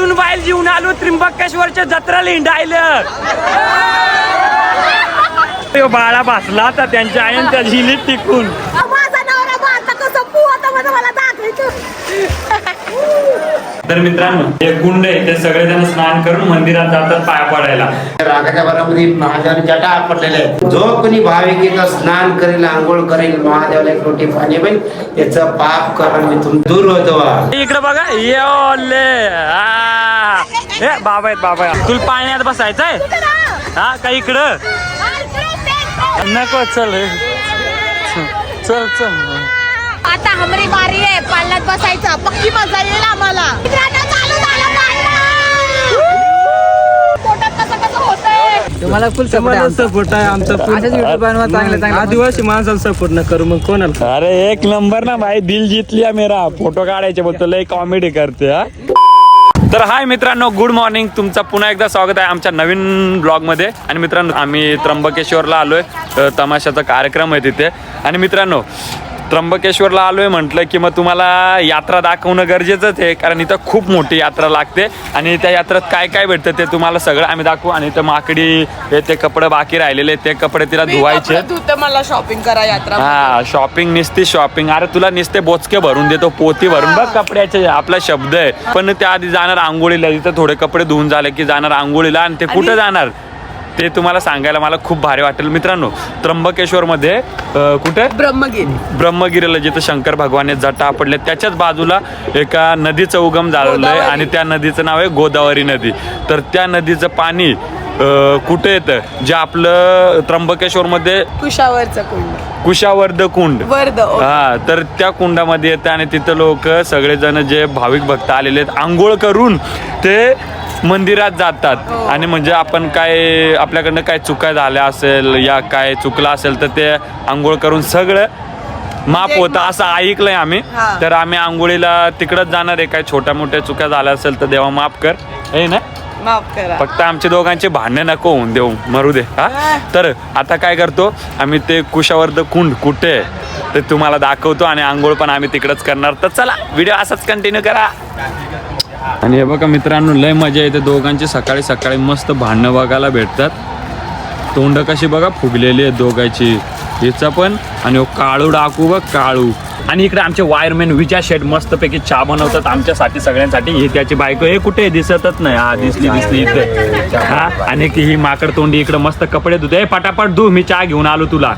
सुनबाईल जीवन आलो त्र्यंबकेश्वरच्या जत्रेला हिंडायलं तो बाळा बसला होता त्यांच्या आईन त्या झिलीत टिकून. माझा नवरा बांधला कसं पू आता मला दाखवायचं. तर मित्रांनो हे कुंड आहे ते सगळेजण स्नान करून मंदिरात जातात पाया पडायला. रागाच्या भरामध्ये महादेवाने जटा आपटलेले आहे जो कोणी भाविक इथं स्नान करेल आंघोळ करेल महादेवाला एक लोटी पाणी पाहिजे त्याचं पाप करण इथून दूर होतं. इकडे बघा ये बाबा आहेत बाबा. तुला पाण्यात बसायचंय? हा का इकडं? नको चल. चल चल. आता हमरी बारी आहे. पाल्यात बसायचं. पक्की मजा येईल आम्हाला. मित्रांनो, चालू झालं पाळणं. पोटात कसं कसं होतंय? तुम्हाला फुल सपोर्ट आहे आमचा. आदिवासी माणसाला सपोर्ट न करू मग कोणाला? अरे एक नंबर ना भाई दिल जितलिया मेरा. फोटो काढायचे बोलतो लय कॉमेडी करते हा. तर हाय मित्रांनो गुड मॉर्निंग तुमचं पुन्हा एकदा स्वागत आहे आमच्या नवीन ब्लॉगमध्ये. आणि मित्रांनो आम्ही त्र्यंबकेश्वरला आलोय. तमाशाचा कार्यक्रम आहे तिथे. आणि मित्रांनो त्र्यंबकेश्वरला आलोय म्हटलं की मग तुम्हाला यात्रा दाखवणं गरजेचंच आहे कारण इथं खूप मोठी यात्रा लागते. आणि त्या यात्रेत काय काय भेटतं ते तुम्हाला सगळं आम्ही दाखवू. आणि इथं माकडी हे ते कपडे बाकी राहिलेले ते कपडे तिला धुवायचे मला शॉपिंग करा यात्रा हा शॉपिंग निसती शॉपिंग अरे तुला निसते बोचके भरून देतो पोती भरून. बघ कपड्याचे आपला शब्द आहे. पण त्या आधी जाणार आंघोळीला तिथं थोडे कपडे धुवून झाले की जाणार आंघोळीला आणि ते कुठं जाणार? ते तुम्हाला सांगायला मला खूप भारी वाटेल. मित्रांनो त्र्यंबकेश्वर मध्ये कुठे? ब्रह्मगिरी. ब्रह्मगिरीला जिथं शंकर भगवान जटा पडले त्याच्याच बाजूला एका नदीचं उगम झालेलं आहे आणि त्या नदीचं नाव आहे गोदावरी नदी. तर त्या नदीचं पाणी कुठे येतं जे आपलं त्र्यंबकेश्वर मध्ये कुशावरचा कुंड. कुशावर्ध कुंड. वर्ध. हा तर त्या कुंडामध्ये येतं आणि तिथं लोक सगळेजण जे भाविक भक्त आलेले आहेत आंघोळ करून ते मंदिरात जातात. आणि म्हणजे आपण काय आपल्याकडनं काय चुका झाल्या असेल या काय चुकलं असेल तर ते आंघोळ करून सगळं माफ होतं असं ऐकलंय आम्ही. हा. तर आम्ही आंघोळीला तिकडच जाणार आहे. काय छोट्या मोठ्या चुका झाल्या असेल तर देवा माफ कर. हे ना? माफ करा. फक्त आमचे दोघांचे भांडणे नको होऊन देऊ. मरू दे हा? तर आता काय करतो? आम्ही ते कुशावर्ध कुंड कुठे आहे? ते तुम्हाला दाखवतो आणि आंघोळ पण आम्ही तिकडच करणार. तर चला व्हिडिओ असाच कंटिन्यू करा. आणि हे बघा मित्रांनो लय मजा येते. दोघांची सकाळी सकाळी मस्त भांडणं बघायला भेटतात. तोंड कशी बघा फुगलेली आहेत दोघांची. हिचा पण आणि हो काळू डाकू बघ काळू. आणि इकडे आमचे वायरमॅन विजय शेड मस्तपैकी चहा बनवतात. आमच्यासाठी सगळ्यांसाठी. हे त्याची बायको हे कुठे? दिसतच नाही. हा दिसली दिसली इथे हा आणि ती ही माकड तोंडी इकडे मस्त कपडे धुते. ए, पटापट धु मी चहा घेऊन आलो तुला.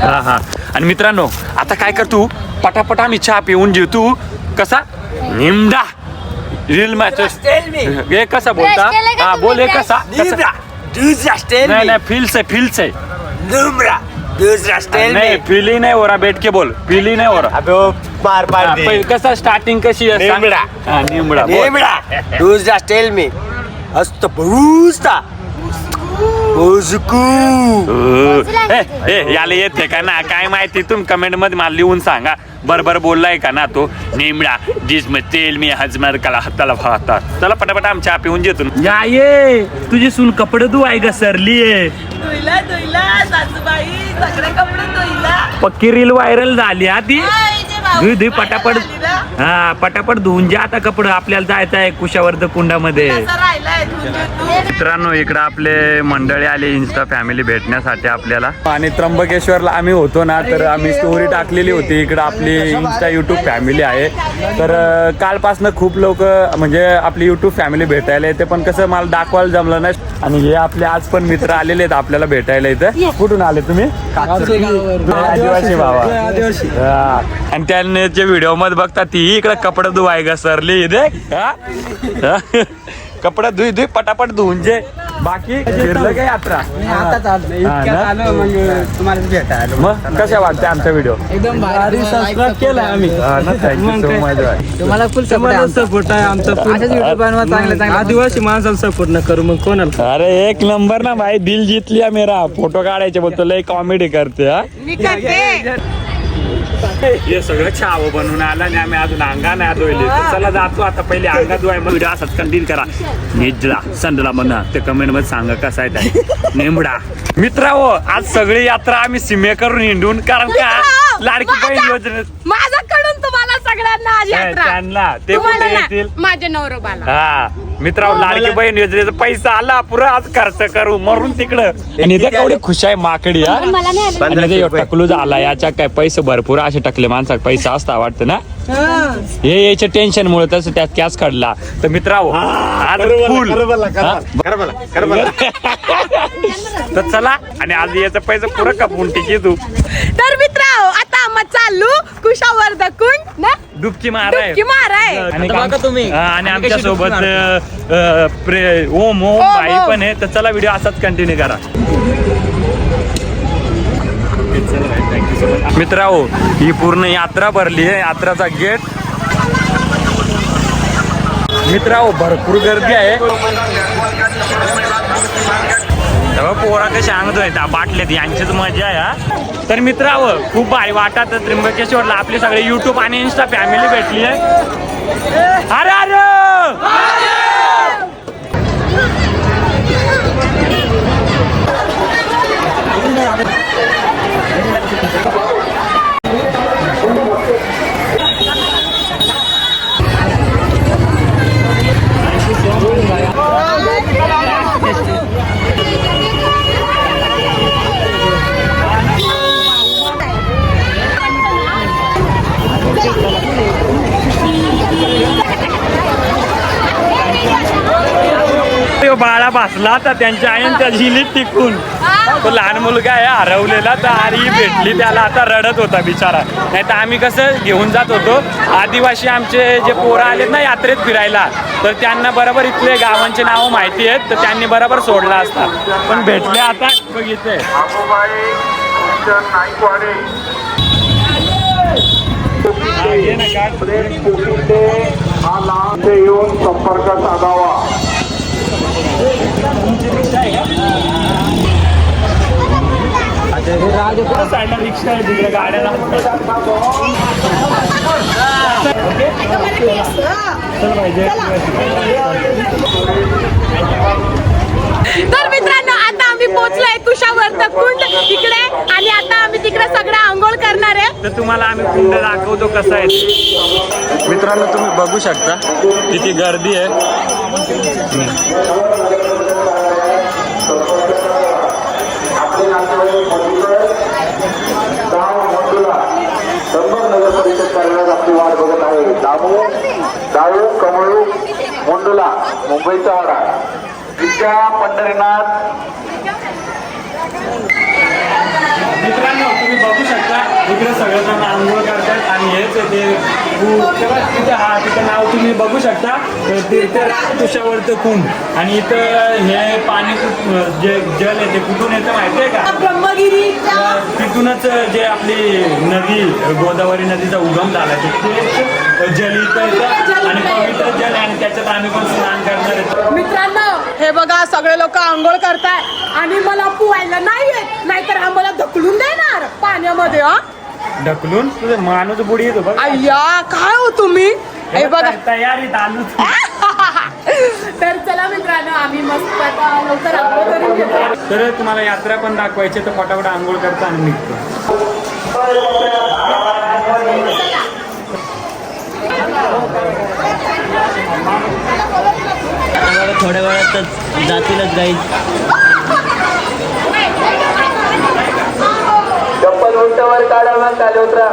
हा हा. आणि मित्रांनो आता काय कर तू? पटापट आम्ही चहा पिऊन जेव तू कसा? निमडा. रील मॅच. हे कसा बोलता? हा बोल हे कसा? नाही नाही फील्स आहे फील्स आहे. नाही फिली नाही हो रहा बैठ के बोल। फिली नाही हो रहा अबे ओ पार हा, पहिले कसं स्टार्टिंग कशी आहे? सांग. निमडा. हा, निमडा बोल. Do just tell me. असतो बुस्ता ए, ए, याला येते का? ना काय माहिती तुम्ही कमेंटमध्ये मला लिहून सांगा. बरोबर बोललाय का ना तो? निमडा जिस में तेल मी हजमर कला हाताला भाता चला पटापट आमच्या पिऊन जेतो या ये तुझी सून कपडे तू आहे का सरली आहे धुईला धुईला सासूबाई सगळे कपडे धुईला. पक्की रील व्हायरल झाली हा ती भाऊ धुई धुई पटापट. हा पटापट धुवून जा आता कपडे. आपल्याला जायचं आहे कुशावर्ध कुंडामध्ये. मित्रांनो इकडे आपले मंडळी आले इन्स्टा फॅमिली भेटण्यासाठी आपल्याला. आणि त्र्यंबकेश्वरला आम्ही होतो ना तर आम्ही स्टोरी टाकलेली होती. इकडे आपली इन्स्टा युट्यूब फॅमिली आहे. तर कालपासनं खूप लोक म्हणजे आपली युट्यूब फॅमिली भेटायला येते पण कसं मला दाखवायला जमलं नाही. आणि हे आपले आज पण मित्र आलेले आहेत आपल्याला भेटायला इथं. कुठून आले तुम्ही? आदिवासी बाबा आदिवासी. आणि त्यांनी जे व्हिडिओमध्ये बघतात ती इकडे कपडे धुवाय घसरली. इथे हा? हा? कपडे धुई धुई पटापट धुवून जे बाकी फिरलं काय यात्रा? मग कशा वाटते आमचा व्हिडिओ एकदम केला आम्ही. तुम्हाला फुल सपोर्ट आहे आमचा. सपोर्ट आहे आमचा अशाच YouTube बनवा चांगले चांगले. आदिवासी माणसाला सपोर्ट न करू मग कोणाला? अरे एक नंबर ना भाई. दिल जितलिया मेरा फोटो काढायचे बोलतो लय कॉमेडी करते हा. मी करते. हे सगळं छाव बनवून आलं आणि आम्ही अजून अंगा नाही धुवले चला जातो आता पहिले अंगा धुवाय मग व्हिडिओ असाच कंटिन्यू करा. निजला संडला म्हणा. ते कमेंटमध्ये सांगा कसा आहे त्या नेमडा. मित्रा हो आज सगळी यात्रा आम्ही सीमे करून हिंडून कारण का? लाडकी बहीण योजनेत माझ्याकडून तुम्हाला सगळ्यांना आज यात्रा. त्यांना. ते तुम्हाला कुठे ना, येतील? माझ्या नवरोबाला. हा. मित्रांनो लाडकी बहीण योजनेचा पैसा आला पुरा आज खर्च करू मरून तिकडं. आणि इथे केवढी खुश आहे माकडी हा? मला नाही आलं. आणि इथे टकलू झाला याच्या काय पैसे भरपूर असे टकले माणसा पैसा असता वाटतं ना? हे. याच्या टेन्शन मुळे तसं त्यात कॅस काढला. तर मित्रांनो आज फुल. हा? तर चला आणि आज याचा पैसा पुरा कपून टिकी तू तर मित्र आता आम्ही चालू. कुशावर दकुंड ना डुबकी माराय. डुबकी माराय. आणि आता बघा तुम्ही. हा, आणि आम्ही आमच्या कशी सोबत डुबकी ओम ओम ओम, भाई ओम. पण आहे. तर चला व्हिडिओ असाच कंटिन्यू करा. मित्रांनो ही पूर्ण यात्रा भरली आहे. यात्राचा गेट मित्रांनो भरपूर गर्दी आहे. तेव्हा पोरा कशा अंगतोय त्या बाटल्यात यांचीच मजा आहे हा. तर मित्रावं खूप भारी वाटत. त्र्यंबकेश्वरला आपले सगळे युट्यूब आणि इन्स्टा फॅमिली भेटली आहे. अरे अरे! भासला तर त्यांच्या आईन त्या झिलीत टिकून. तो लहान मुलगा आहे हरवलेला तर आरी भेटली त्याला. आता रडत होता बिचारा. नाही तर आम्ही कसं घेऊन जात होतो. आदिवासी आमचे जे पोरं आलेत ना यात्रेत फिरायला तर त्यांना बरोबर इथले गावांचे नावं माहिती आहेत तर त्यांनी बरोबर सोडला असता. पण भेटले आता बघितले येऊन संपर्क साधावा साईडला रिक्षा आहे तिकडे गाड्या लागतात. चल पाहिजे तर मित्रांनो आता आम्ही पोहोचलोय कुशावर दकुंड तिकडे आणि आता आम्ही तिकडे सगळं आंघोळ करणार आहे तर तुम्हाला आम्ही कुंड दाखवतो कसं आहे ते. मित्रांनो तुम्ही बघू शकता किती गर्दी आहे नगर आपली वाट बघत आहे. दामू दाऊ कमळू मुंडुला मुंबईचा वाडा. विद्या पंढरीनाथ मित्रांनो तुम्ही बघू शकता इकडे सगळेजण आंघोळ करतात आणि हेच ते तिथे हा तिथं नाव तुम्ही बघू शकता तर तीर्थ तुषावरचं कुंड आणि इथं हे पाणी जे जल आहे ते कुठून येतं माहिती आहे का ब्रह्मगिरी. तिथूनच जे आपली नदी गोदावरी नदीचा उगम झाला ते जल इथं येतं. आणि पवित्र जल आणि त्याच्यात आम्ही पण स्नान करणार आहे. मित्रांनो हे बघा सगळे लोक आंघोळ करताय. आणि मला पोहायला नाही येत नाहीतर आम्हाला ढकलून देणार पाण्यामध्ये हा? ढकलून? तुझं माणूस बुडी येतो बघ. अय्या काय हो तुम्ही? हे बघा तयारीत आलो तर चला मित्रांनो आम्ही मस्त आता लवकर आंघोळ करून घेतो. तर तुम्हाला यात्रा पण दाखवायची तर फटाफट आंघोळ करता आणि निघतो. थोड्या वेळातच जातीलच गाई. चप्पल उलटावर काढा मग खाली उतरा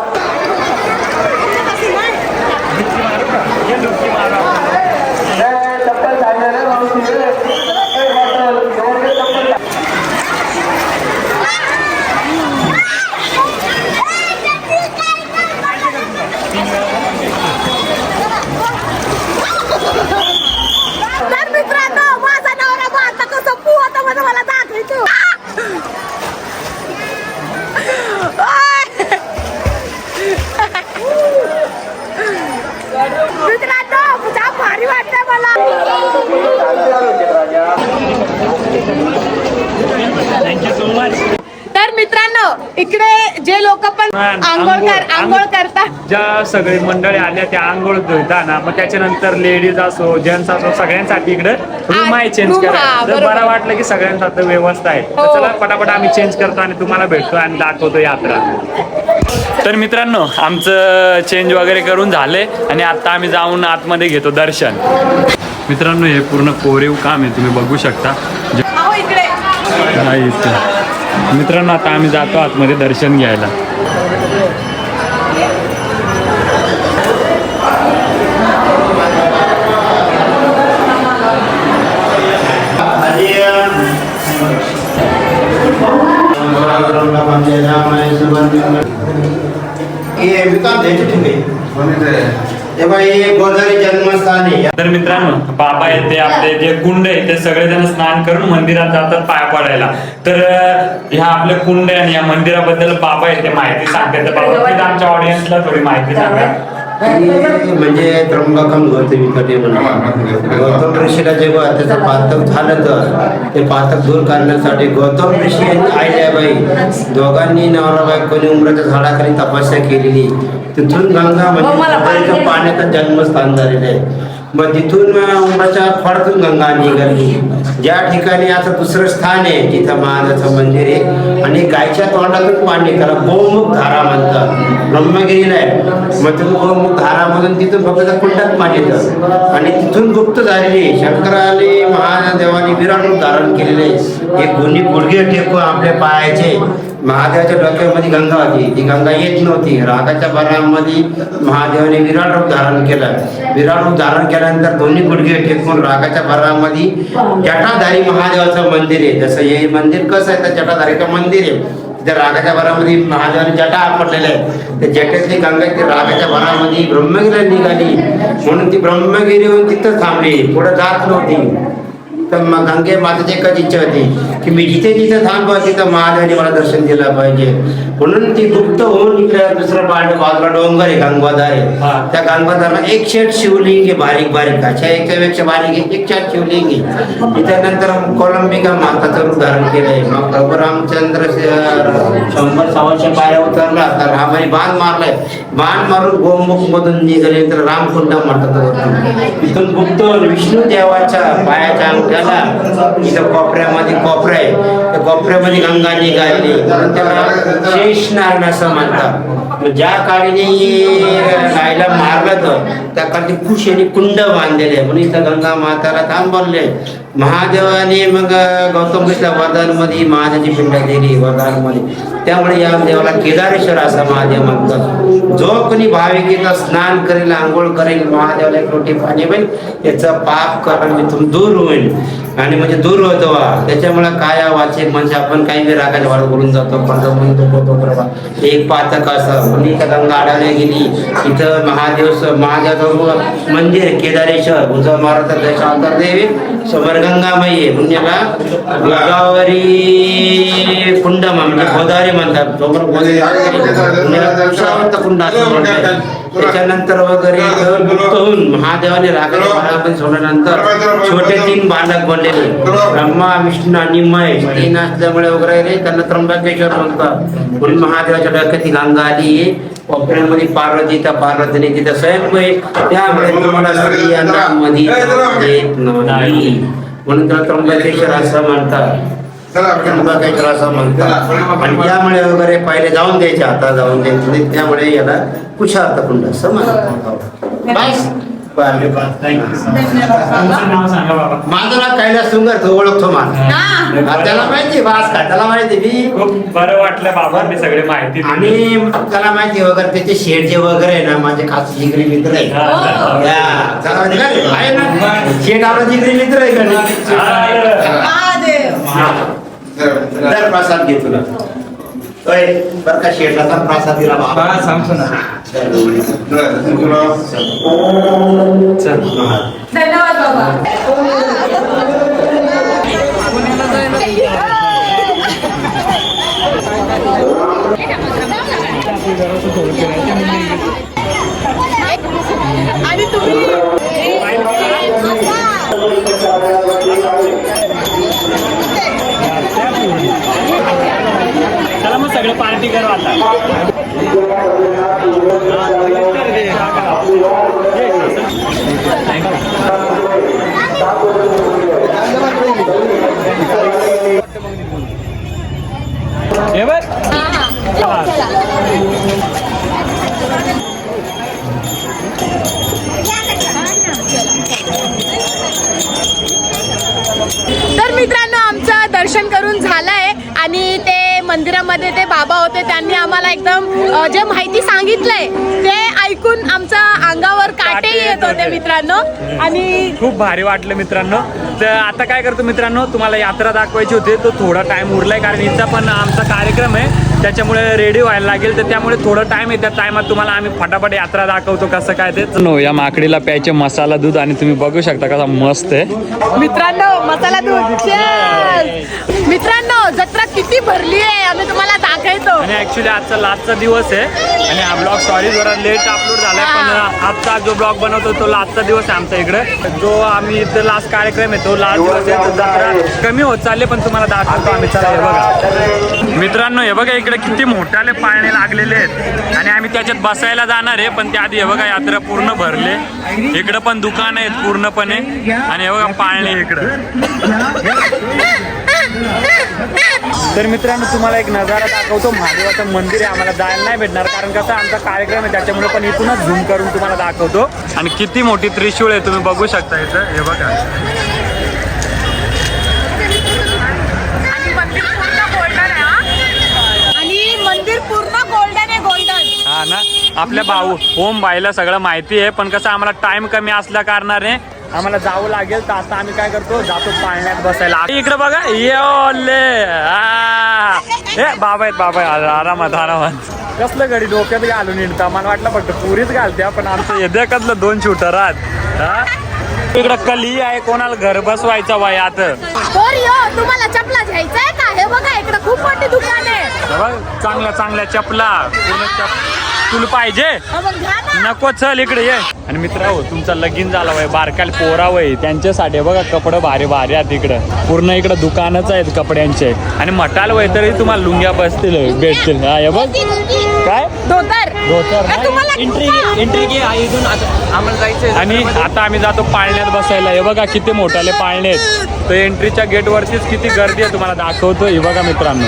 इकडे जे लोक पण आंघोळ कर आंघोळ करतात. ज्या सगळे मंडळी आल्या त्या आंघोळ धुता ना मग त्याच्यानंतर लेडीज असो जेंट्स असो सगळ्यांसाठी इकडे रूम आहे चेंज room, करा तर बरोबर. बरं वाटलं की सगळ्यांसाठी व्यवस्था आहे. हो. चला पटापट आम्ही चेंज करतो आणि तुम्हाला भेटतो आणि दाखवतो यात्रा. तर मित्रांनो आमचं चेंज वगैरे करून झाले आणि आता आम्ही जाऊन आतमध्ये घेतो दर्शन. मित्रांनो हे पूर्ण कोरीव काम आहे तुम्ही बघू शकता. नाही इथं. मित्रांनो आता आम्ही जातो आतमध्ये दर्शन घ्यायला. हे विकास द्यायचे ठीक तर मित्रांनो बाबा आहेत ते आपले जे कुंड आहे ते सगळेजण स्नान करून मंदिरात जातात पाया पडायला. तर ह्या आपल्या कुंड आहे आणि या मंदिराबद्दल बाबा आहे ते माहिती सांगतात. तर बाबा आमच्या ऑडियन्सला थोडी माहिती सांगा. म्हणजे त्र्यंबकम गौतमी म्हणून. गौतम ऋषीला जेव्हा त्याचं पातक झालं तर ते पातक दूर करण्यासाठी गौतम ऋषी आणि आईल्याबाई दोघांनी नवरा बायकोनी उमराच्या झाडाखाली तपस्या केलेली. तिथून गंगा म्हणजे पाण्याचं जन्मस्थान झालेलं आहे. मग तिथून उमराच्या फडतून गंगा निघाली ज्या ठिकाणी आता दुसरं स्थान आहे जिथं महाराजाचं मंदिर आहे आणि गायच्या तोंडातून पाणी त्याला गोमुख धारा म्हणतात. ब्रह्मगिरीला आहे. मग तिथून गोमुख धारामधून तिथून फक्त कुंडात पाणी येतं. आणि तिथून गुप्त झालेली शंकराने महादेवाने विराट रूप धारण केलेले हे गुन्हे गुडघे टेकून आपल्या पायाचे महादेवाच्या डोक्यामध्ये गंगा होती. ती गंगा येत नव्हती. रागाच्या भरामध्ये महादेवाने विराट रूप धारण केलं. विराट रूप धारण केल्यानंतर दोन्ही गुडघे टेकून रागाच्या भरामध्ये जटाधारी महादेवाचं मंदिर आहे. जसं हे मंदिर कसं आहे तर जटाधारीचं मंदिर आहे. त्या रागाच्या भरामध्ये महादेवाने जटा आपटलेल्या आहे. त्या जटेतली गंगा ती रागाच्या भरामध्ये ब्रह्मगिरीला निघाली. म्हणून ती ब्रह्मगिरीहून तिथं थांबली. पुढे जात नव्हती. तर मग गंगे मातेची एकच इच्छा होती. की मी जिथे जिथे थांबवा तिथं महादेवाने मला दर्शन दिलं पाहिजे. म्हणून ती गुप्त होऊन इकडे दुसरं बाजू बाजूला डोंगर आहे गंगाधार आहे. त्या गंगाधारला एक शेट शिवलिंग आहे बारीक बारीक. अशा एकापेक्षा बारीक आहे एक शेट शिवलिंग आहे. त्यानंतर कोलंबिका माताचं रूप धारण केलंय मग प्रभू रामचंद्र शंभर सव्वाशे पाया उतरला तर रामाने बाण मारलाय. बाण मारून गोमुख मधून निघाले तर रामकुंड म्हणतात. तिथून गुप्त विष्णू देवाच्या पायाच्या अंगठ्याला इथं कोपऱ्यामध्ये कोपरा आहे. त्या कोपऱ्यामध्ये गंगा निघाली. म्हणून त्याला शेष नारायण असं म्हणतात ज्या काळीने गायला मारलं तर त्या काळी कुश यांनी कुंड बांधलेले. म्हणून इथं गंगा माताला थांबवले महादेवाने मग गौतम कृष्ण वरदानमध्ये महादेवाची पिंड दिली वरदानमध्ये. त्यामुळे या देवाला केदारेश्वर असा महादेव म्हणतात. जो कोणी भाविक इथं स्नान करेल आंघोळ करेल महादेवाला एक लोटी पाणी होईल याचं पाप करण इथून दूर होईल. आणि म्हणजे दूर होतो त्याच्यामुळे काय वाचे म्हणजे आपण काही बी रागाच्या वाढ बोलून जातो पण एक पातक असं. म्हणून इथं गंगा आडायला गेली. इथं महादेव महादेवाचं रूप मंदिर केदारेश्वर उजव महाराज दशावतार देवी समोर गंगामाई म्हणून याला गोदावरी कुंड म्हणजे गोदावरी म्हणतात. समोर गोदावरी म्हणजे कुंड त्याच्यानंतर वगैरे गुप्त होऊन महादेवाने बाळामध्ये सोडल्यानंतर छोटे तीन बालक बनलेले. ब्रह्मा विष्णू आणि महेश. तीन असल्यामुळे वगैरे त्यांना त्र्यंबकेश्वर म्हणतात. म्हणून महादेवाच्या डोक्यात ती गंगा आली. कोपऱ्यामध्ये पार्वती त्या पार्वतीने तिथं स्वयंभू आहे. त्यामुळे तुम्हाला स्त्रियांना मध्ये येत नाही. म्हणून त्याला त्र्यंबकेश्वर असं म्हणतात. त्र्यंबकेश्वर असं म्हणतात आणि त्यामुळे वगैरे पहिले जाऊन द्यायचे आता जाऊन द्यायचे. त्यामुळे याला कुशार्थ कुंड असं म्हणतात. बाबा. माझं कैलास सुंदर तो ओळखतो मला. हा. त्याला माहिती बास का? त्याला माहिती मी खूप बरं वाटलं बाबांनी सगळी माहिती. आणि त्याला माहिती वगैरे त्याचे शेड जे वगैरे आहे ना माझे खास जिगरी मित्र आहे हा? आहे शेड आपला जिगरी मित्र आहे का. दर प्रसाद घे तुला ओय, बरं का शेडला तर प्रसाद दिला बाबा सांगतो ना धन्यवाद बाबा आणि तुम्ही सगळं पार्टी करू आता. तर मित्रांनो आमचं दर्शन करून झालंय आणि मंदिरामध्ये ते बाबा होते त्यांनी आम्हाला एकदम जे माहिती सांगितलंय ते ऐकून आमच्या अंगावर काटे येत होते. मित्रांनो. आणि खूप भारी वाटलं मित्रांनो. तर आता काय करतो मित्रांनो तुम्हाला यात्रा दाखवायची होती तो थोडा टाइम उरलाय कारण हिचा पण आमचा कार्यक्रम आहे. त्याच्यामुळे रेडी व्हायला लागेल तर त्यामुळे थोडं टाइम आहे त्या टायमात तुम्हाला आम्ही फटाफट यात्रा दाखवतो कसं काय ते. नो या माकडीला प्यायचे मसाला दूध आणि तुम्ही बघू शकता कसा मस्त आहे. मित्रांनो मसाला दूध! मित्रांनो जत्रा किती भरली आहे? आम्ही तुम्हाला आणि ऍक्च्युली आजचा लास्टचा दिवस आहे. आणि हा ब्लॉग सॉरी जरा लेट अपलोड झालाय पण आजचा जो ब्लॉग बनवतो तो लास्टचा दिवस आहे आमच्या इकडे. जो आम्ही इथं लास्ट कार्यक्रम आहे तो लास्ट दिवस आहे. तो जत्रा कमी होत चालले पण तुम्हाला दाखवतो आम्ही. चला हे बघा. मित्रांनो हे बघा इकडे किती मोठाले पाळणे लागलेले आहेत. आणि आम्ही त्याच्यात बसायला जाणार आहे पण त्याआधी हे बघा यात्रा पूर्ण भरले. इकडे पण दुकान आहेत पूर्णपणे. आणि हे बघा पाळणे इकडं. तर मित्रांनो तुम्हाला एक नजारा दाखवतो. महादेवाचं मंदिर आहे आम्हाला जायला नाही भेटणार. कारण कसं आमचा कार्यक्रम आहे त्याच्यामुळे पण इथूनच झूम करून तुम्हाला दाखवतो. आणि किती मोठी त्रिशूळ आहे तुम्ही बघू शकता इथं. हे बघा. आपल्या भाऊ ओम भाईला सगळं माहिती आहे पण कसं आम्हाला टाइम कमी असल्या कारणाने आम्हाला जावं लागेल तर आता आम्ही काय करतो जातो पाळण्यात बसायला. इकडे बघा ये बाबा आहेत बाबा. आरामात आरामात. कसलं गडी डोक्यात घालून येणता मला वाटलं फक्त पुरीच घालते पण आमचं येद्याकतलं दोन शूटर आहात? इकडं कली आहे कोणाला घर बसवायचा वय आता. तुम्हाला चपला घ्यायचंय का? हे बघा इकडे खूप मोठी दुकान आहे. चांगल्या चांगल्या चपला. तुला पाहिजे हा. नको चल इकडे ये आणि मित्र हो तुमचा लगीन झाला वय बारकाल पोरा वय त्यांच्यासाठी बघा कपडे भारी भारी आहेत इकडं पूर्ण इकडं दुकानच आहेत कपड्यांचे आणि मटाल वय तरी तुम्हाला लुंग्या बसतील भेटतील हा हे बघ काय धोतर धोतर ए, तुम्हाला एंट्री एंट्री घे इथून आता आम्हाला जायचंय आणि आता आम्ही जातो पाळण्यात बसायला हे बघा किती मोठाले पाळणे आहेत तर एंट्रीच्या गेटवरतीच किती गर्दी आहे तुम्हाला दाखवतो हे बघा मित्रांनो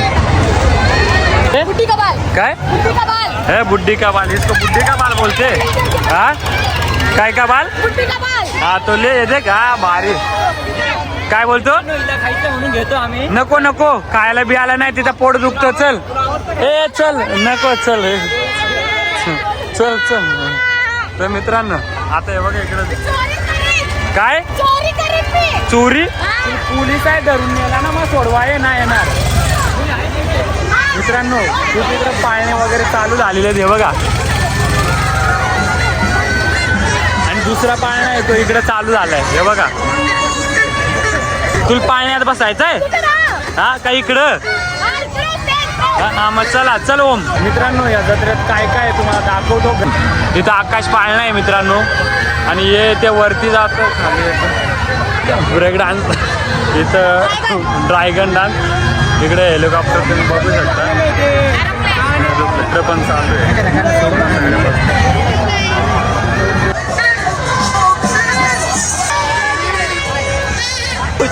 हे? काय है बुड्ढी का बाल? इसको बुड्ढी का बाल बोलते? हाँ? काय का बाल? का हा तो ले ये देख. हा भारी. काय बोलतो? खायचं म्हणून घेतो आम्ही. नको नको. खायला बी आला नाही तिथं पोट दुखतो. चल. ए चल. नको चल. ए. चल चल. तर मित्रांनो आता हे बघा इकडे. काय? चोरी चोरी? हा. पोलीस आहे धरून नेला ना मग सोडवा ये ना येणार. मित्रांनो तू तिकडे पाळणे वगैरे चालू झालेले आहेत हे बघा. आणि दुसरा पाळणा आहे तो इकडे चालू झालाय हे बघा. तुला पाळण्यात बसायचंय? हा का इकडं? हा, मग चला चल ओम. मित्रांनो या जत्रेत काय काय आहे तुम्हाला दाखवतो? इथं आकाश पाळणा आहे मित्रांनो. आणि हे ते वरती जातो. खाली ब्रेक डान्स. इथं ड्रॅगन डान्स. इकडे हेलिकॉप्टर तुम्ही बघू शकता. इकडे पण चालू आहे.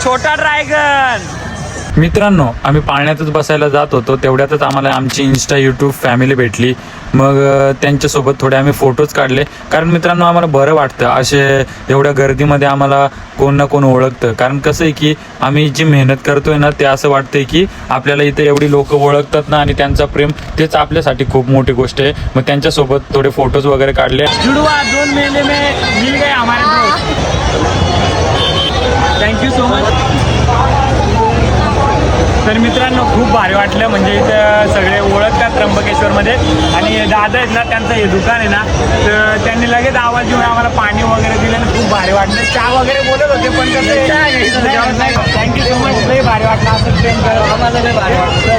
छोटा ड्रॅगन. मित्रांनो आम्ही पाळण्यातच बसायला जात होतो. तेवढ्यातच आम्हाला आमची इन्स्टा यूट्यूब फॅमिली भेटली. मग त्यांच्यासोबत थोडे आम्ही फोटोज काढले. कारण मित्रांनो आम्हाला बरं वाटतं. असे एवढ्या गर्दीमध्ये आम्हाला कोण ना कोण ओळखतं. कारण कसं आहे की आम्ही जी मेहनत करतोय ना ते असं वाटतंय की आपल्याला इथे एवढी लोक ओळखतात ना आणि त्यांचा प्रेम तेच आपल्यासाठी खूप मोठी गोष्ट आहे. मग त्यांच्यासोबत थोडे फोटोज वगैरे काढले. दोन में मिल गए हमारे थँक्यू सो मच तर मित्रांनो खूप भारी वाटलं. म्हणजे इथं सगळे ओळखतात त्र्यंबकेश्वरमध्ये. आणि दादा आहेत ना त्यांचं हे दुकान आहे ना तर त्यांनी लगेच आवाज देऊन आम्हाला पाणी वगैरे दिलं आणि खूप भारी वाटलं. चहा वगैरे बोलत होते पण कसं थँक्यू सो मच लई भारी वाटलं. असं ट्रेन आम्हाला लई भारी वाटलं.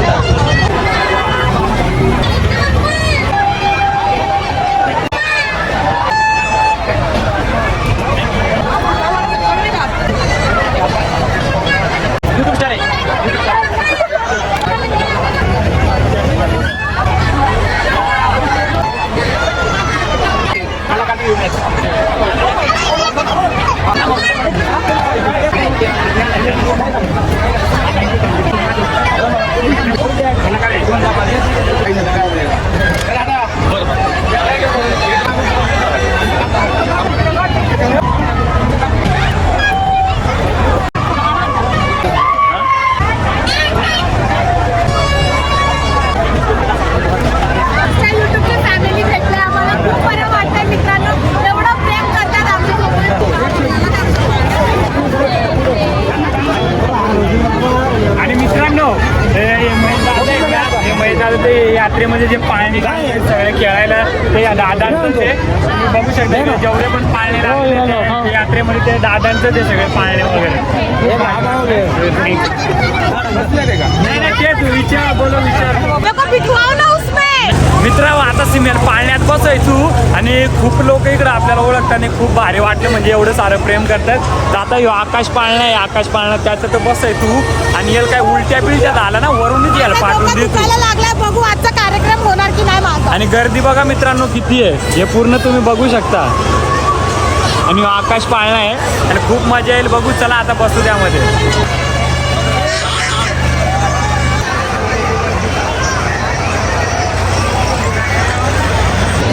यात्रेमध्ये जे पाळणे लागले सगळे खेळायला ते या दादांचं ते तुम्ही बघू शकता जेवढे पण पाळणे लागले ते- ते यात्रेमध्ये ते दादांचं ते सगळे पाळणे वगैरे. नाही नाही तेच विचार बोलो विचार मित्र आता सिमेंट पाळण्यात बसायचो आणि खूप लोक इकडे आपल्याला ओळखतात आणि खूप भारी वाटलं म्हणजे एवढं सारं प्रेम करतात. तर आता ह्यो आकाश पाळणा आहे आकाश पाळणा त्याचं तर बसाय तू. आणि याला काय उलट्या बिलट्या झाला ना वरूनच यायला पाठवून दे तू बघू आजचा कार्यक्रम होणार की नाही माझा आणि गर्दी बघा मित्रांनो किती आहे. हे पूर्ण तुम्ही बघू शकता. आणि आकाश पाळणा आहे. आणि खूप मजा येईल बघू. चला आता बसू त्यामध्ये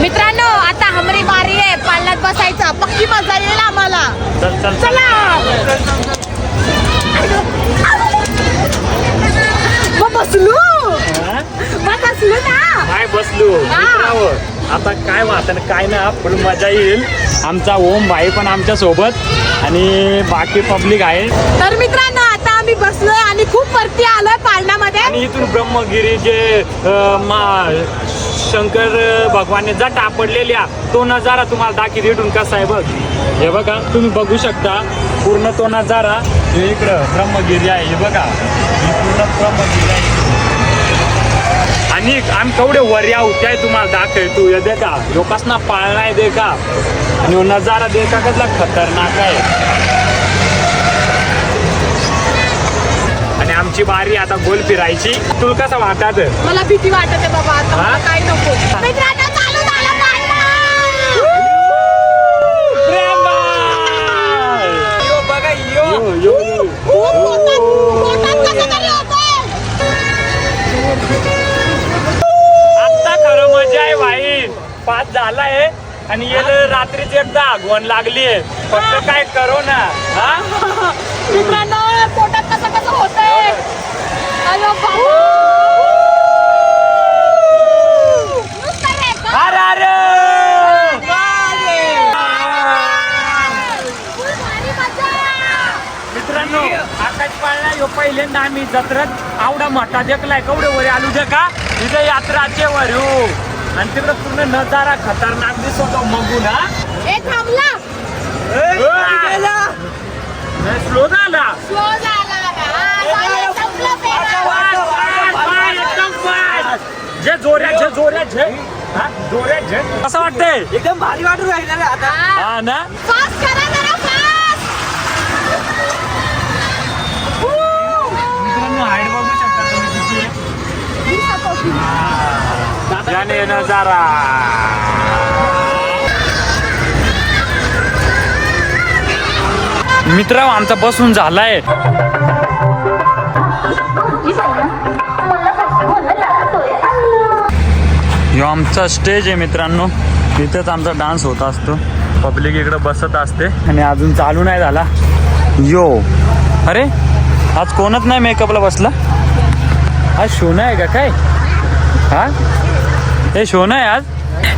मित्रांनो आता हमरी बारी आहे पाळण्यात बसायचं पक्की मजा येईल आम्हाला चल चल चल चला मग बसलो हा? मग बसलो ना काय बसलो हा. मित्रावर आता काय वाहत काय ना फुल मजा येईल. आमचा ओम भाई पण आमच्यासोबत आणि बाकी पब्लिक आहे. तर मित्रांनो आता आम्ही बसलोय आणि खूप वरती आलोय पाळण्यामध्ये आणि इथून ब्रह्मगिरी जे अं, मा शंकर भगवानने जट आपडलेल्या तो नजारा तुम्हाला दाखी इथून कसा आहे बघ. हे बघा तुम्ही बघू शकता पूर्ण तो नजारा. हे इकडं ब्रह्मगिरी आहे हे बघा. ही पूर्ण ब्रह्मगिरी आहे. आणि आम्ही केवढे वऱ्या होत्या तुम्हाला दाखवतो. हे देखा लोकांना पाळणाय देखा. आणि ह्यो नजारा देखा कसला खतरनाक आहे. आणि आमची बारी आता गोल फिरायची. तुला कसं वाटत? मला भीती वाटते बाबा आता मला? काही नको. मित्रांनो चालू झालं पाळणं यो बघा यो यो यो. खूप पोटात- पोटात कसं तरी होतंय. आता खरं मजा आहे भाई. पाच झालाय आणि याला रात्रीच एकदा आगवण लागली आहे. फक्त काय करो ना हा? मित्रांनो पोटात कसं कसं होतंय? अयो बाबा नुसतं रे, का? अरे अरे! फुल भारी मजा. मित्रांनो आकाश पाळणा ह्यो पहिल्यांदा आम्ही जत्रेत आवडा मोठा देखलाय. केवढे वरे आलू दे का तिथे यात्राचे वर. आणि तिकडे पूर्ण नजारा खतरनाक दिसतो मगू ना ए थांबला. स्लो झाला. स्लो झाला हा. जे जोऱ्या जे जोऱ्या जे हा, जोऱ्या जे. कसं वाटतंय? एकदम भारी वाटून राहिलं रे आता. हा, ना? फास्ट करा जरा फास्ट मित्रांनो हाईट बघू शकता तुम्ही किती आहे. जाने नजारा मित्र आमचा बसून झालाय. यो आमचा स्टेज आहे मित्रांनो. इथेच आमचा डान्स होत असतो. पब्लिक इकडे बसत असते. आणि अजून चालू नाही झाला. यो. अरे आज कोणच नाही मेकअपला बसला? आज शोना आहे का काय? हा? हे शोना आहे आज?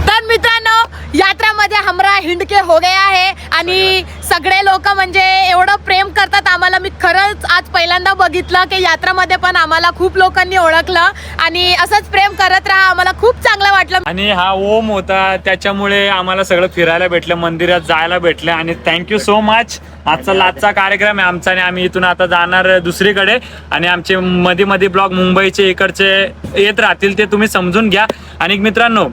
तर मित्रांनो यात्रामध्ये हमरा हिंडके हो गया आहे आणि सगळे लोक म्हणजे एवढं प्रेम करतात आम्हाला. मी खरंच आज पहिल्यांदा बघितलं की यात्रामध्ये पण आम्हाला खूप लोकांनी ओळखलं आणि असंच प्रेम करत राहा आम्हाला खूप चांगलं वाटलं. आणि हा ओम होता त्याच्यामुळे आम्हाला सगळं फिरायला भेटलं मंदिरात जायला भेटलं आणि थँक्यू सो मच आजचा लाचचा कार्यक्रम आहे आमचा आणि आम्ही इथून आता जाणार दुसरीकडे आणि आमचे मध्ये मध्ये ब्लॉग मुंबईचे इकडचे येत राहतील ते तुम्ही समजून घ्या. आणि मित्रांनो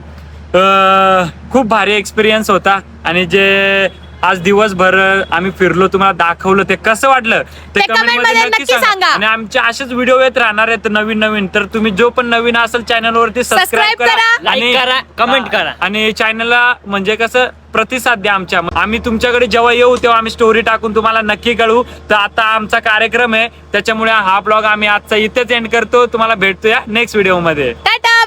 खूप भारी एक्सपिरियन्स होता आणि जे आज दिवसभर आम्ही फिरलो तुम्हाला दाखवलं ते कसं वाटलं ते comment मध्ये नक्की सांगा. आणि आमचे असेच व्हिडिओ येत राहणार आहेत नवीन नवीन. तर तुम्ही जो पण नवीन असेल चॅनल वरती सबस्क्राईब करा. करा. आणि- Like करा. आणि चॅनलला म्हणजे कसं प्रतिसाद द्या आमच्या. आम्ही तुमच्याकडे जेव्हा येऊ तेव्हा आम्ही स्टोरी टाकून तुम्हाला नक्की कळवू. तर आता आमचा कार्यक्रम आहे. त्याच्यामुळे हा ब्लॉग आम्ही आजचा इथेच एंड करतो. तुम्हाला भेटतोया नेक्स्ट व्हिडिओमध्ये. टाटा